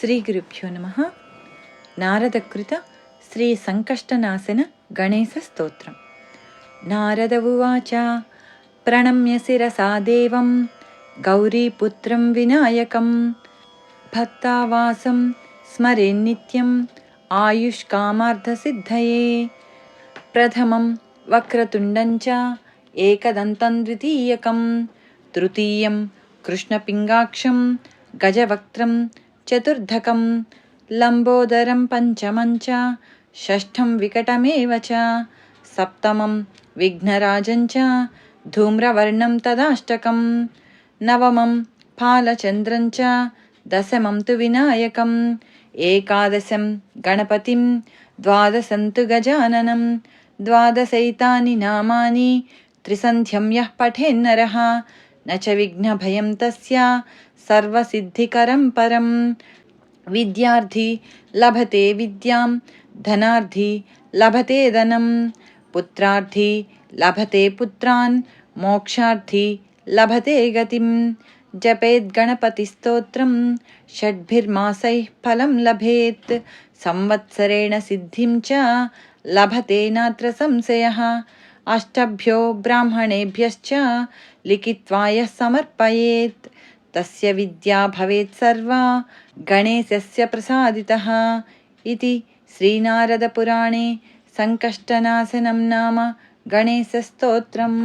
శ్రీ గురుభ్యో నమ. నారదకృత శ్రీ సంకష్టనాశన గణేశ స్తోత్రం. నారద ఉవాచ ప్రణమ్య శిరసా దేవం గౌరీపుత్రం వినాయకం భక్తావాసం స్మరే నిత్యం ఆయుష్కామార్థసిద్ధయే ప్రథమం వక్రతుండంచ ఏకదంతం ద్వితీయకం. తృతీయం కృష్ణపింగాక్షం గజవక్త్రం చతుర్థకం లంబోదరం పంచమం చ షష్ఠం వికటమేవ చ సప్తమం విఘ్నరాజం చ ధూమ్రవర్ణం తదాష్టకం నవమం ఫాలచంద్రం చ దశమం తు వినాయకం ఏకాదశం గణపతిం ద్వాదశం తు గజాననం ద్వాదశైతాని నామాని త్రిసంధ్యం యః పఠేన్నరः न च विघ्नभयं तस्य सर्वसिद्धिकरं परं विद्यार्थी लभते विद्यां धनार्थी लभते धनं पुत्रार्थी लभते पुत्रान् मोक्षार्थी लभते गतिं जपेद्गणपतिस्तोत्रं षड्भिर्मासैः फलं लभेत् संवत्सरेण सिद्धिं च लभते नात्र संशयः अष्टभ्यो ब्राह्मणेभ्यश्च लिखित्वा यः समर्पयेत् तस्य विद्या भवेत् सर्वा गणेशस्य प्रसादितः इति श्रीनारदपुराणे सङ्कष्टनाशनं नाम गणेशस्तोत्रम्